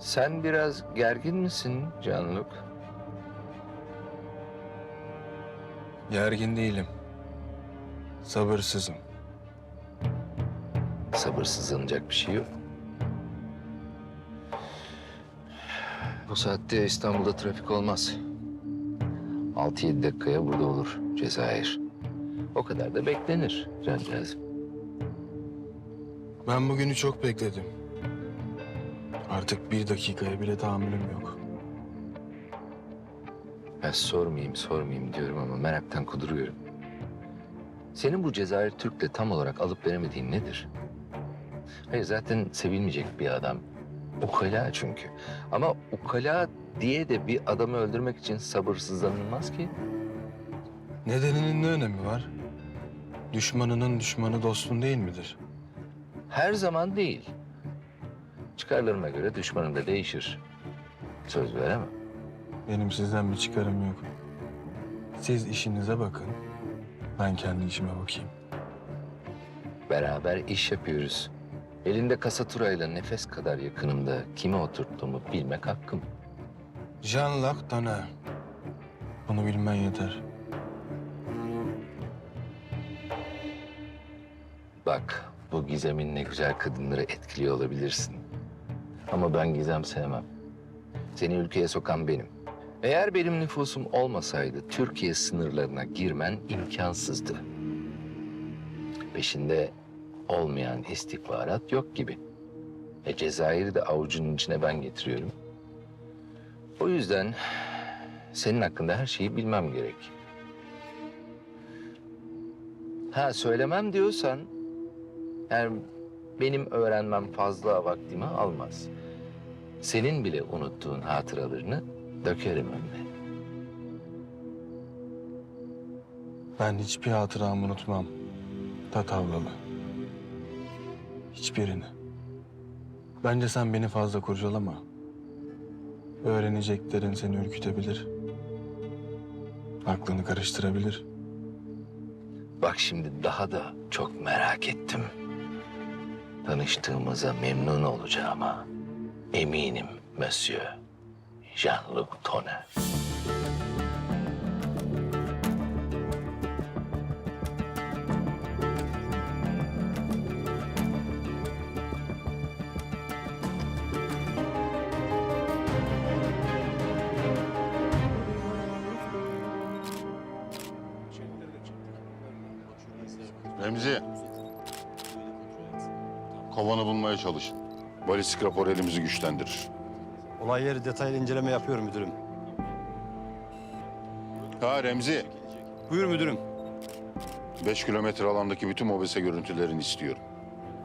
Sen biraz gergin misin Canluk? Gergin değilim. Sabırsızım. Sabırsızlanacak bir şey yok. Bu saatte İstanbul'da trafik olmaz. 6-7 dakikaya burada olur Cezayir. O kadar da beklenir cancağızım. Ben bugünü çok bekledim. Artık bir dakikaya bile tahammülüm yok. Ben sormayayım sormayayım diyorum ama meraktan kuduruyorum. Senin bu Cezayir Türk'le tam olarak alıp veremediğin nedir? Hayır zaten sevilmeyecek bir adam. Ukala çünkü. Ama ukala diye de bir adamı öldürmek için sabırsızlanılmaz ki. Nedeninin ne önemi var? Düşmanının düşmanı dostun değil midir? Her zaman değil. Çıkarlarıma göre düşmanın da değişir. Söz veremem. Benim sizden bir çıkarım yok. Siz işinize bakın. Ben kendi işime bakayım. Beraber iş yapıyoruz. Elinde kasaturayla nefes kadar yakınımda kime oturttuğumu bilmek hakkım. Jean-Luc Dana. Bunu bilmen yeter. Bak bu gizeminle güzel kadınları etkiliyor olabilirsin. Ama ben gizem sevmem. Seni ülkeye sokan benim. Eğer benim nüfusum olmasaydı Türkiye sınırlarına girmen imkansızdı. Peşinde olmayan istihbarat yok gibi. E Cezayir'i de avucunun içine ben getiriyorum. O yüzden senin hakkında her şeyi bilmem gerek. Ha söylemem diyorsan yani benim öğrenmem fazla vaktimi almaz. Senin bile unuttuğun hatıralarını dökerim önüne. Ben hiçbir hatıramı unutmam. Tatavlalı. Hiçbirini. Bence sen beni fazla kurcalama. Öğreneceklerin seni ürkütebilir. Aklını karıştırabilir. Bak şimdi daha da çok merak ettim. Tanıştığımıza memnun olacağıma eminim Monsieur Jean-Luc Tonner. Remzi. Kovanı bulmaya çalışın. Balistik rapor elimizi güçlendirir. Olay yeri detaylı inceleme yapıyorum müdürüm. Ha Remzi. Buyur müdürüm. Beş kilometre alandaki bütün mobese görüntülerini istiyorum.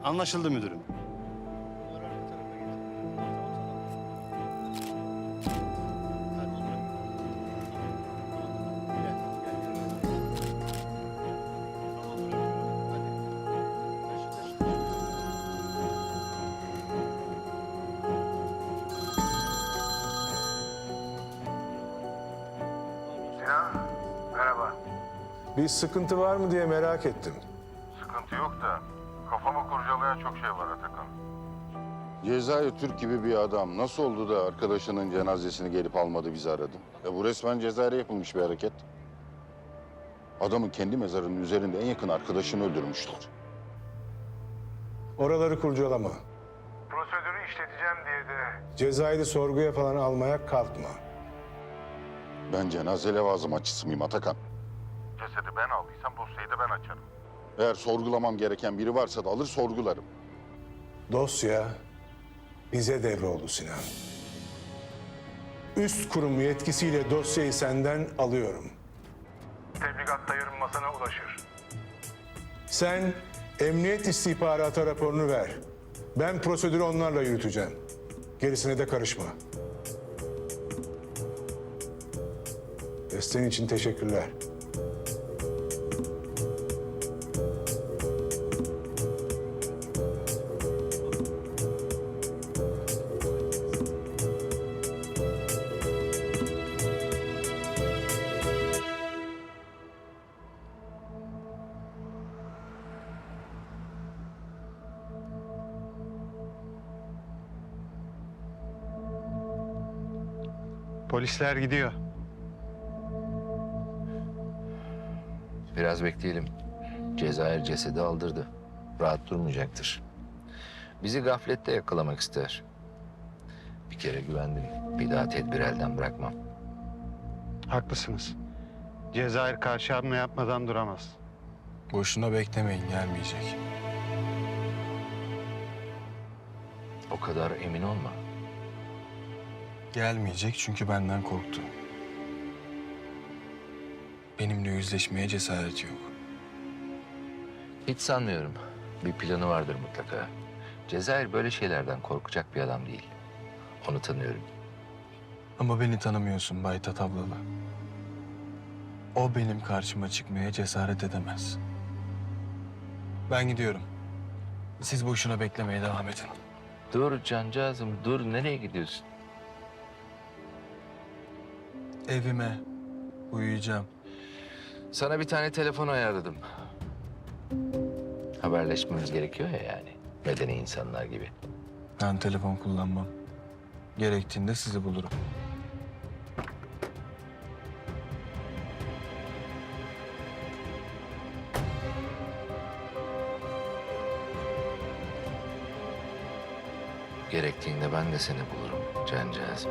Anlaşıldı müdürüm. Sinan, merhaba. Bir sıkıntı var mı diye merak ettim. Sıkıntı yok da kafamı kurcalayan çok şey var Atakan. Cezayir Türk gibi bir adam nasıl oldu da arkadaşının cenazesini gelip almadı bizi aradı? E bu resmen Cezayir'e yapılmış bir hareket. Adamın kendi mezarının üzerinde en yakın arkadaşını öldürmüşler. Oraları kurcalama. Prosedürü işleteceğim diye de Cezayir'i sorguya falan almaya kalkma. Ben cenaze levazım açısı mıyım Atakan? cesedi ben aldıysam dosyayı da ben açarım. Eğer sorgulamam gereken biri varsa da alır sorgularım. Dosya bize devroldu Sinan. Üst kurum yetkisiyle dosyayı senden alıyorum. Tebligat da yarın masana ulaşır. Sen emniyet istihbaratı raporunu ver. Ben prosedürü onlarla yürüteceğim. Gerisine de karışma. Desteğin için teşekkürler. Polisler gidiyor. Biraz bekleyelim. Cezayir cesedi aldırdı. Rahat durmayacaktır. Bizi gaflette yakalamak ister. Bir kere güvendim. Bir daha tedbir elden bırakmam. Haklısınız. Cezayir karşı hamle yapmadan duramaz. Boşuna beklemeyin gelmeyecek. O kadar emin olma. Gelmeyecek çünkü benden korktu. Benimle yüzleşmeye cesareti yok. Hiç sanmıyorum. Bir planı vardır mutlaka. Cezayir böyle şeylerden korkacak bir adam değil. Onu tanıyorum. Ama beni tanımıyorsun Bay Tatavlalı. O benim karşıma çıkmaya cesaret edemez. Ben gidiyorum. Siz boşuna beklemeye devam edin. Dur cancağızım dur. Nereye gidiyorsun? Evime uyuyacağım. Sana bir tane telefon ayarladım. Haberleşmemiz gerekiyor ya yani. Medeni insanlar gibi. Ben telefon kullanmam. Gerektiğinde sizi bulurum. Gerektiğinde ben de seni bulurum cancağızım.